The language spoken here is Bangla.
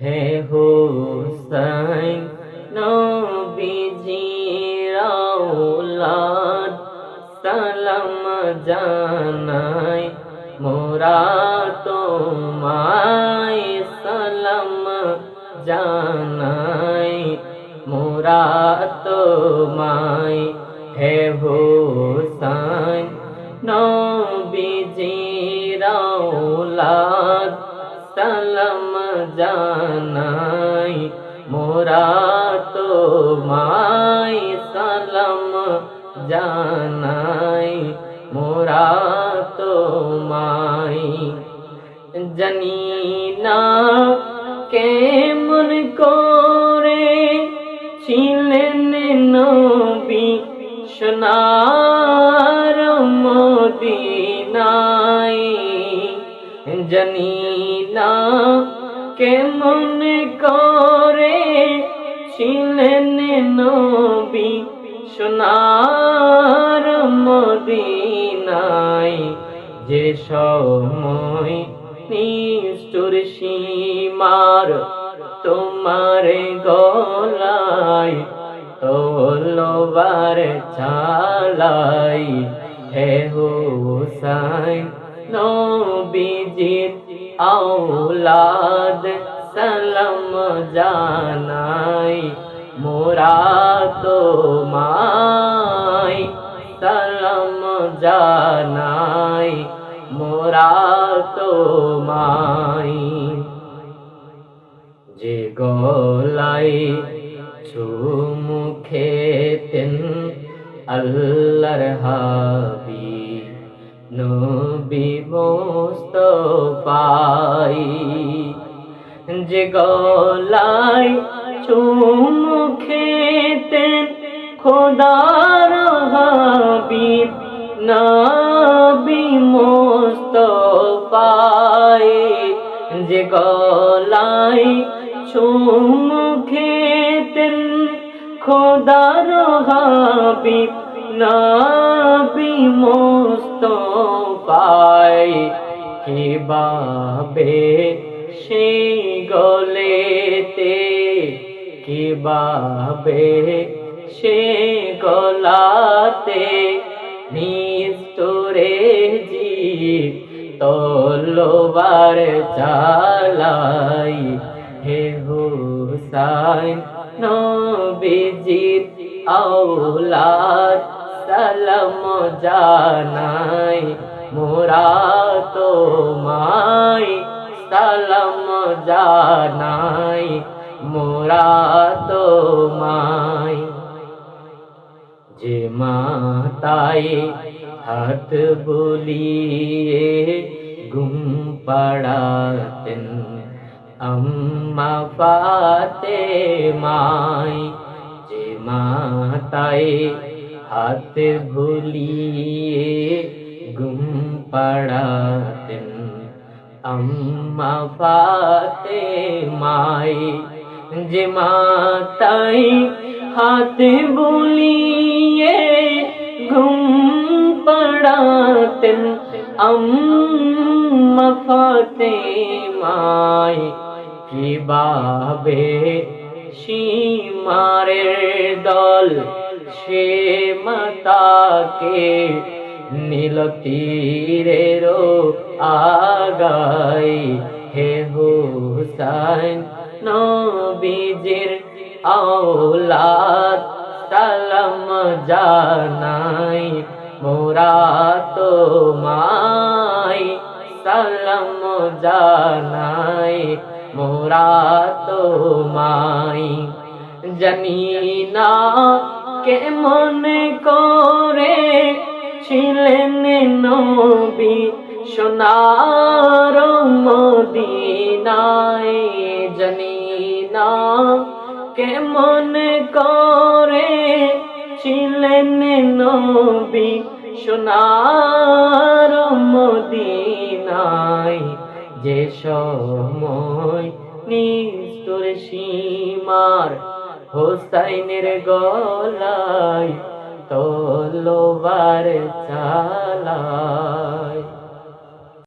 হে হুসাইন নবীজি রাউলাদ সালাম জানাই, মোরা তোমায় সালাম জানাই, মোরা তোমায় হে হুসাইন নবীজি রাউলাদ সালাম জানাই, মোরা তোমায় সালাম জানাই, মোরা তোমায় জানি না কেমন করে ছিলেন নবী সোনার মদিনায়। জানি না কেমন করে ছিলেন নবী সোনার মদিনায়? যে সময় নিষ্ঠুর সীমার তোমার গলায় তোলবার চালাই হে হুসাইন নবীজির আউলাদ সালাম জানাই মোরা তোমায় সালাম জানাই মোরা তোমায় যে গলাই চুমুখেতেন আল্লাহর হাবি নবী মোস্তফাই যে গলাই চুমুখেতেন খোদার হাবিব নবী মোস্তফাই যে গলাই চুমুখেতেন খোদার হাবিব নবী মোস্তফাই কীভাবে সে গলেতে? কীভাবে সে গলাতে? নিস্তরে জি তলোবার চালাই হে হুসাইন নবীজির আউলাদ সালাম জানাই, মোরা তোমায় সালাম জানাই, মোরা তোমায়। যে মাতাই হাত বলিয়ে ঘুম পাড়াতেন, আম্মা পাতে মাই যে মাতাই হাত বলিয়ে ঘুম পাড়াতেন। আম্মা পাতে মাই যে মাতাই হাত বলিয়ে ঘুম পড়াতেন। আম্মা ফাতে মাই কীভাবে সীমারের দল সে মাতাকে নীল তীরেরও আগাই হে হুসাইন নবীজির আওলাদ, সালাম জানাই মোরা তোমায়। সালাম জানাই মোরা জানি না কেমন করে ছিলেন নবী? সোনার মদিনায় জানি না কেমন করে ছিলেন নবী? সোনার মদিনায় যে সময় নিষ্ঠুর সীমার হোসাইনের গলায় তলোবার চালায়।